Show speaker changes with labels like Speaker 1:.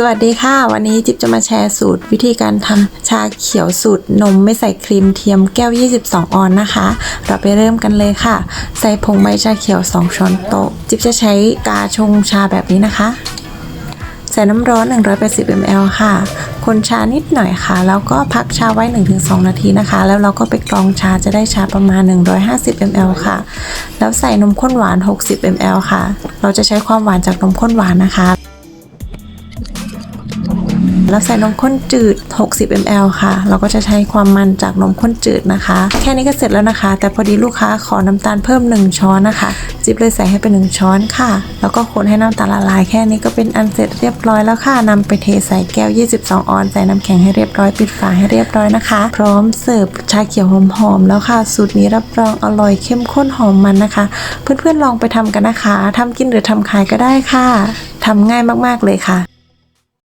Speaker 1: สวัสดีค่ะ วันนี้จิ๊บจะมาแชร์สูตร วิธีการทำชาเขียวสูตรนมไม่ใส่ครีมเทียมแก้ว 22 ออนนะคะ เราไปเริ่มกันเลยค่ะ ใส่ผงใบชาเขียว 2 ช้อนโต๊ะ จิ๊บจะใช้กาชงชาแบบนี้นะคะ ใส่น้ำร้อน 180 ml ค่ะ คนชานิดหน่อยค่ะ แล้วก็พักชาไว้ 1-2 นาทีนะคะ แล้วเราก็ไปกรองชาจะได้ชาประมาณ 150 ml ค่ะ แล้วใส่นมข้นหวาน 60 ml ค่ะ เราจะใช้ความหวานจากนมข้นหวานนะคะ แล้วใส่นมข้นจืด 60 ml ค่ะ เราก็จะใช้ความมันจากนมข้นจืดนะคะ แค่นี้ก็เสร็จแล้วนะคะ แต่พอดีลูกค้าขอน้ำตาลเพิ่ม 1 ช้อนนะคะ จิ๊บเลยใส่ให้เป็น 1 ช้อนค่ะ แล้วก็คนให้น้ำตาลละลาย แค่นี้ก็เป็นอันเสร็จเรียบร้อยแล้วค่ะนำไปเทใส่แก้ว 22 ออนใส่น้ำแข็งให้เรียบร้อยปิดฝาให้เรียบร้อยนะคะ พร้อมเสิร์ฟชาเขียวหอมๆแล้วค่ะสูตรนี้รับรองอร่อยเข้มข้นหอมมันนะคะ เพื่อนๆลองไปทำกันนะคะทำกินหรือทำขายก็ได้ค่ะทำง่ายมากๆเลยค่ะ